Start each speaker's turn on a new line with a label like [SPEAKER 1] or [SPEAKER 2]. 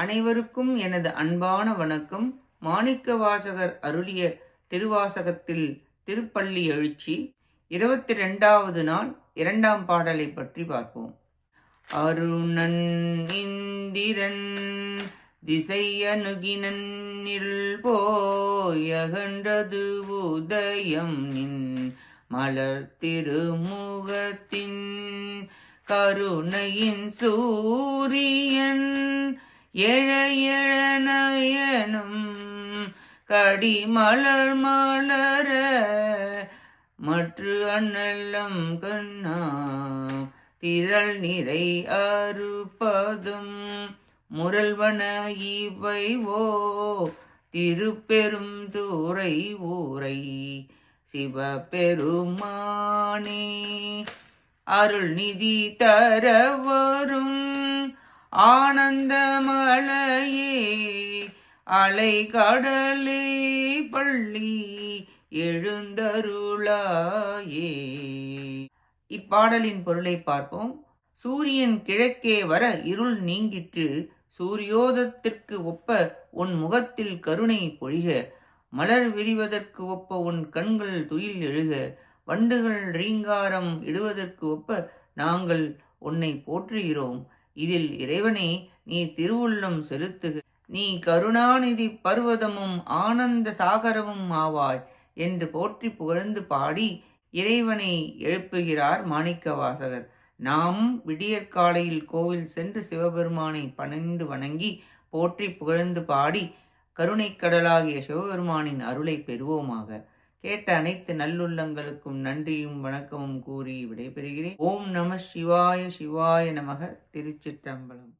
[SPEAKER 1] அனைவருக்கும் எனது அன்பான வணக்கம். மாணிக்க வாசகர் அருளிய திருவாசகத்தில் திருப்பள்ளி எழுச்சி இருபத்தி ரெண்டாவது நாள் இரண்டாம் பாடலை பற்றி பார்ப்போம். அருணன் இந்திரன் திசை போயகன்றது உதயம் நின் மலர் திருமுகத்தின் கருணையின் சூரியன். எழ கடி மலர் கடிமலர் மலர மற்ற அண்ணல்லம் கண்ணா திரள் நிறை அறுப்பதும் முரல்வன இவைவோ திருப்பெரும் தூரை ஊரை சிவபெருமானே. அருள் நிதி தர வரும் ஆனந்த அலை கடலே பள்ளி எழுந்தருளாயே. இப்பாடலின் பொருளை பார்ப்போம். சூரியன் கிழக்கே வர இருள் நீங்கிற்று. சூரியோதத்திற்கு ஒப்ப உன் முகத்தில் கருணை பொழிக. மலர் விரிவதற்கு ஒப்ப உன் கண்கள் துயில் எழுக. வண்டுகள் ரீங்காரம் இடுவதற்கு ஒப்ப நாங்கள் உன்னை போற்றுகிறோம். இதில் இறைவனே நீ திருவுள்ளம் செலுத்துக. நீ கருணாநிதி பர்வதமும் ஆனந்த சாகரமும் ஆவாய் என்று போற்றி புகழ்ந்து பாடி இறைவனை எழுப்புகிறார் மாணிக்கவாசகர். நாம் விடியற்காலையில் கோவில் சென்று சிவபெருமானை பணிந்து வணங்கி போற்றி புகழ்ந்து பாடி கருணை கடலாகிய சிவபெருமானின் அருளை பெறுவோமாக. கேட்ட அனைத்து நல்லுள்ளங்களுக்கும் நன்றியும் வணக்கமும் கூறி விடைபெறுகிறேன். ஓம் நம சிவாய சிவாய நமக. திருச்சிற்றம்பலம்.